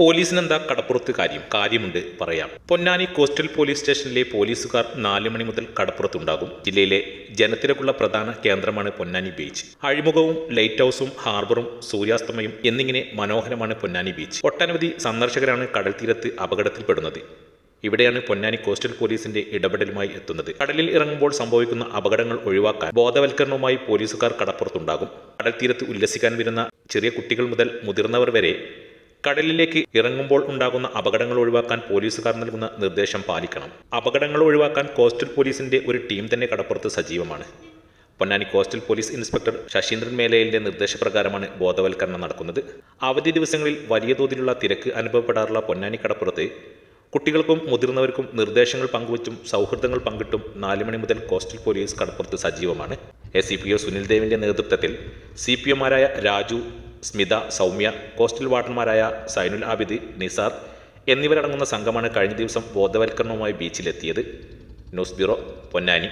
പോലീസിനെന്താ കടപ്പുറത്ത് കാര്യം? കാര്യമുണ്ട് പറയാം. പൊന്നാനി കോസ്റ്റൽ പോലീസ് സ്റ്റേഷനിലെ പോലീസുകാർ നാല് മണി മുതൽ കടപ്പുറത്തുണ്ടാകും. ജില്ലയിലെ ജനത്തിരക്കുള്ള പ്രധാന കേന്ദ്രമാണ് പൊന്നാനി ബീച്ച്. അഴിമുഖവും ലൈറ്റ് ഹൗസും ഹാർബറും സൂര്യാസ്തമയും എന്നിങ്ങനെ മനോഹരമാണ് പൊന്നാനി ബീച്ച്. ഒട്ടനവധി സന്ദർശകരാണ് കടൽ തീരത്ത് അപകടത്തിൽപ്പെടുന്നത്. ഇവിടെയാണ് പൊന്നാനി കോസ്റ്റൽ പോലീസിന്റെ ഇടപെടലുമായി എത്തുന്നത്. കടലിൽ ഇറങ്ങുമ്പോൾ സംഭവിക്കുന്ന അപകടങ്ങൾ ഒഴിവാക്കാൻ ബോധവൽക്കരണവുമായി പോലീസുകാർ കടപ്പുറത്തുണ്ടാകും. കടൽ തീരത്ത് ഉല്ലസിക്കാൻ വരുന്ന ചെറിയ കുട്ടികൾ മുതൽ മുതിർന്നവർ വരെ കടലിലേക്ക് ഇറങ്ങുമ്പോൾ ഉണ്ടാകുന്ന അപകടങ്ങൾ ഒഴിവാക്കാൻ പോലീസുകാർ നൽകുന്ന നിർദ്ദേശം പാലിക്കണം. അപകടങ്ങൾ ഒഴിവാക്കാൻ കോസ്റ്റൽ പോലീസിന്റെ ഒരു ടീം തന്നെ കടപ്പുറത്ത് സജീവമാണ്. Ponnani coastal police inspector Sasheendran മേലയിലിന്റെ നിർദ്ദേശപ്രകാരമാണ് ബോധവൽക്കരണം നടക്കുന്നത്. അവധി ദിവസങ്ങളിൽ വലിയ തോതിലുള്ള തിരക്ക് അനുഭവപ്പെടാറുള്ള പൊന്നാനി കടപ്പുറത്ത് കുട്ടികൾക്കും മുതിർന്നവർക്കും നിർദ്ദേശങ്ങൾ പങ്കുവച്ചും സൗഹൃദങ്ങൾ പങ്കിട്ടും നാല് മണി മുതൽ കോസ്റ്റൽ പോലീസ് കടപ്പുറത്ത് സജീവമാണ്. A C P O Sunil ദേവിന്റെ നേതൃത്വത്തിൽ സി പി എമാരായ രാജു സ്മിത സൗമ്യ കോസ്റ്റൽ വാർഡന്മാരായ സൈനുൽ ആബിദ് നിസാർ എന്നിവരടങ്ങുന്ന സംഘമാണ് കഴിഞ്ഞ ദിവസം ബോധവൽക്കരണവുമായി ബീച്ചിലെത്തിയത്. News bureau Ponnani.